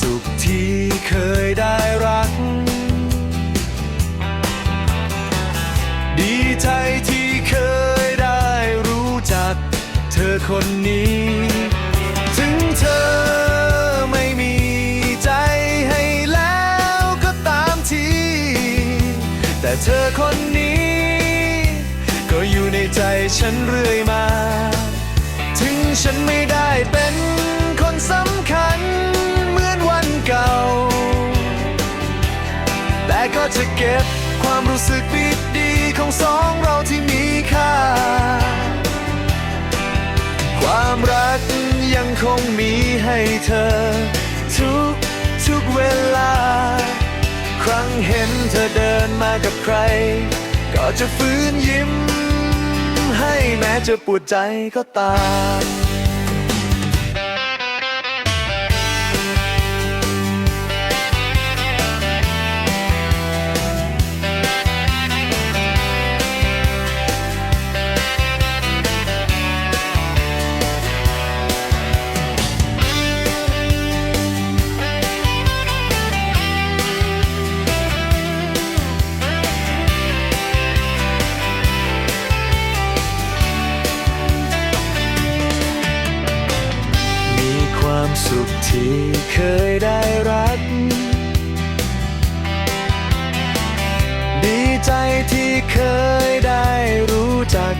สุขที่เคยได้รัก ดีใจที่เคยได้รู้จัก เธอคนนี้ ถึงเธอไม่มีใจให้แล้วก็ตามที แต่เธอคนนี้ ก็อยู่ในใจฉันเรื่อยมา ถึงฉันไม่ได้เป็น จะเก็บ ความรู้สึกดีๆของสองเราที่มีค่า ความรักยังคงมีให้เธอ ทุกทุกเวลา ครั้งเห็นเธอเดินมากับใคร ก็จะฟื้นยิ้ม ให้แม้จะปวดใจก็ตาม สุขที่เคยได้รัก ดีใจที่เคยได้รู้จัก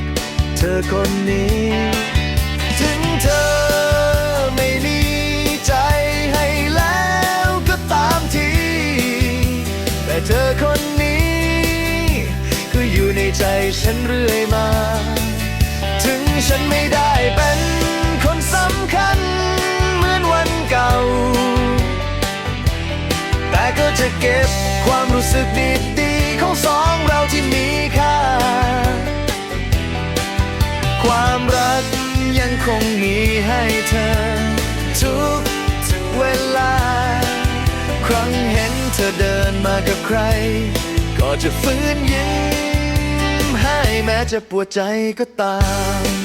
เธอคนนี้ ถึงเธอไม่มีใจให้แล้วก็ตามที แต่เธอคนนี้ ก็อยู่ในใจฉันเรื่อยมา ถึงฉันไม่ได้ เก็บ ความรู้สึกดีๆของสองเราที่มีค่า ความรักยังคงมีให้เธอทุกทุกเวลา ครั้งเห็นเธอเดินมากับใคร ก็จะฟื้นยิ้มให้แม้จะปวดใจก็ตาม